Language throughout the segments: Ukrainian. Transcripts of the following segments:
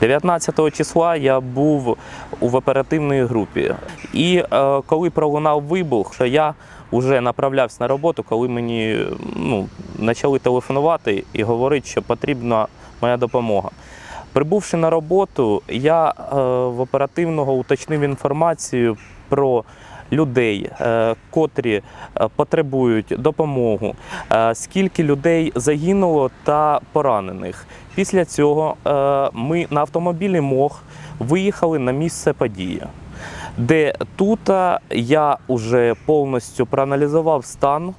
19 числа я був в оперативній групі. І е, коли пролунав вибух, що я вже направлявся на роботу, коли мені ну, почали телефонувати і говорити, що потрібна моя допомога. Прибувши на роботу, я е, в оперативного уточнив інформацію про людей, е, котрі е, потребують допомогу, е, скільки людей загинуло та поранених. Після цього ми на автомобілі МОГ виїхали на місце події, де тут я вже повністю проаналізував стан,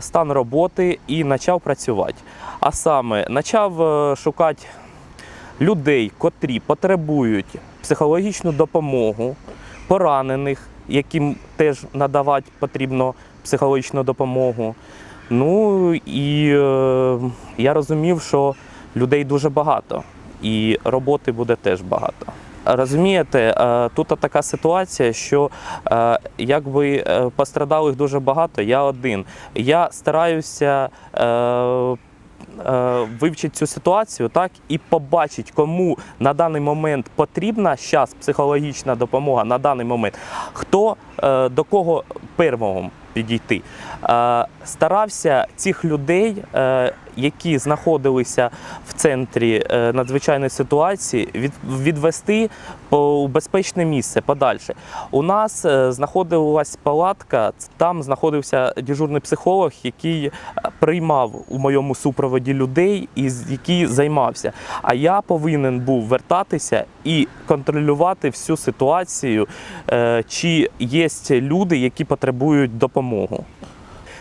стан роботи і почав працювати. А саме почав шукати людей, котрі потребують психологічну допомогу, поранених, яким теж надавати потрібно психологічну допомогу. Ну і е, я розумів, що людей дуже багато, і роботи буде теж багато. Розумієте, е, тут така ситуація, що е, якби е, пострадалих дуже багато, я один. Я стараюся е, вивчити цю ситуацію так і побачить, кому на даний момент потрібна зараз психологічна допомога на даний момент, хто е, до кого первого підійти. Е, старався цих людей, які знаходилися в центрі е, надзвичайної ситуації, відвести по у безпечне місце подальше. У нас е, знаходилась палатка, там знаходився дежурний психолог, який е, приймав у моєму супроводі людей і який займався. А я повинен був вертатися і контролювати всю ситуацію, е, чи є люди, які потребують допомогу.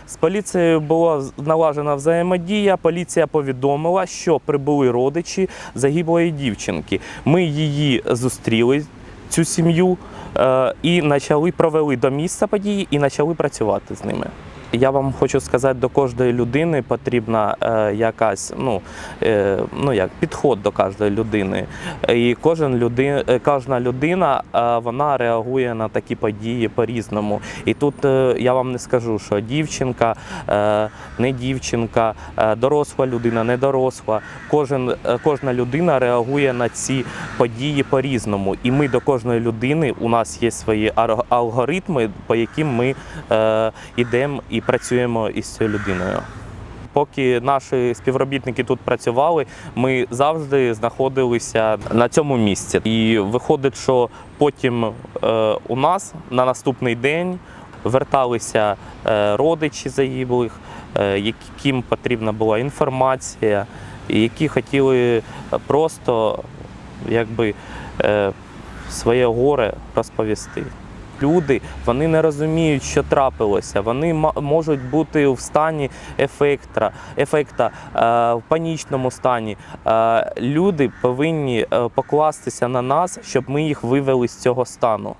З поліцією була налажена взаємодія. Поліція повідомила, що прибули родичі загиблої дівчинки. Ми її зустріли, цю сім'ю, е, і почали провели до місця події і почали працювати з ними. Я вам хочу сказати, до кожної людини потрібна е, якась ну, е, ну як підход до кожної людини. І кожен люди, е, кожна людина вона реагує на такі події по-різному. І тут я вам не скажу, що дівчинка, не дівчинка, доросла людина, не доросла. Кожен, кожна людина реагує на ці події по-різному. І ми до кожної людини у нас є свої алгоритми, по яким ми йдемо і працюємо із цією людиною. Поки наші співробітники тут працювали, ми завжди знаходилися на цьому місці. І виходить, що потім е, у нас на наступний день верталися е, родичі загиблих, е, яким потрібна була інформація, які хотіли просто якби, своє горе розповісти. Люди вони не розуміють, що трапилося. Вони можуть бути в стані ефекта, е, в панічному стані. Е, люди повинні е, покластися на нас, щоб ми їх вивели з цього стану.